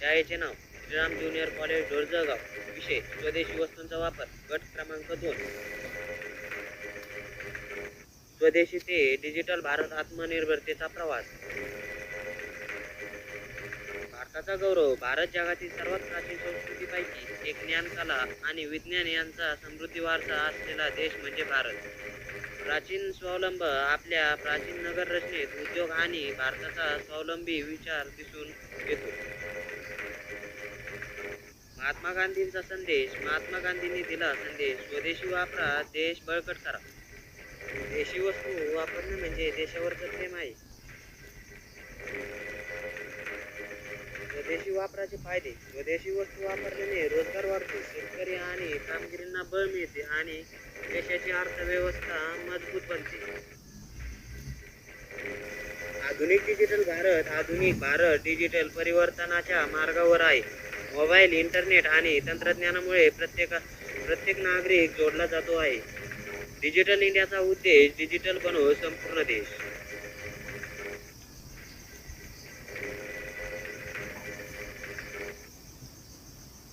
शाळेचे नाव Shriram junior college Dorajgaon विषय स्वदेशी वस्तूंचा वापर. गट क्रमांक दोन. स्वदेशी ते डिजिटल भारत आत्मनिर्भरतेचा प्रवास. भारताचा गौरव भारत जगातील सर्वात प्राचीन संस्कृतीपैकी एक ज्ञानकला आणि विज्ञान यांचा समृद्धी वारसा असलेला देश म्हणजे भारत. प्राचीन स्वावलंब आपल्या प्राचीन नगर रचनेत उद्योग आणि भारताचा स्वावलंबी विचार दिसून येतो. महात्मा गांधींचा संदेश महात्मा गांधींनी दिला संदेश स्वदेशी वापरा देश बळकट करा. देशी वस्तू वापरणं म्हणजे देशावरचं प्रेम आहे स्वदेशी वापराचे फायदे स्वदेशी वस्तू वापरल्याने रोजगार वाढतो शेतकरी आणि कामगिरींना बळ मिळते आणि देशाची अर्थव्यवस्था मजबूत बनते. आधुनिक डिजिटल भारत आधुनिक भारत डिजिटल परिवर्तनाच्या मार्गावर आहे. मोबाईल इंटरनेट आणि तंत्रज्ञानामुळे प्रत्येक प्रत्येक नागरिक जोडला जातो आहे. डिजिटल इंडियाचा उद्देश डिजिटल बनवू संपूर्ण देश.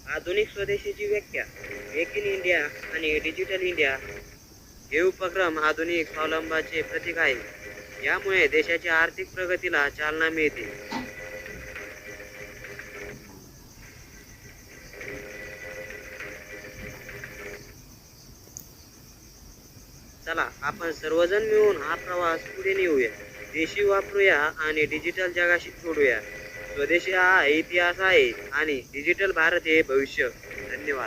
आधुनिक स्वदेशीची व्याख्या. मेक इन इंडिया आणि डिजिटल इंडिया हे उपक्रम आधुनिक स्वावलंबाचे प्रतीक आहे यामुळे देशाच्या आर्थिक प्रगतीला चालना मिळते. चला आपण सर्वजण मिळून हा प्रवास पुढे नेऊया. देशी वापरूया आणि डिजिटल जगाशी जोडूया. स्वदेशी हा इतिहास आहे आणि डिजिटल भारत हे भविष्य. धन्यवाद.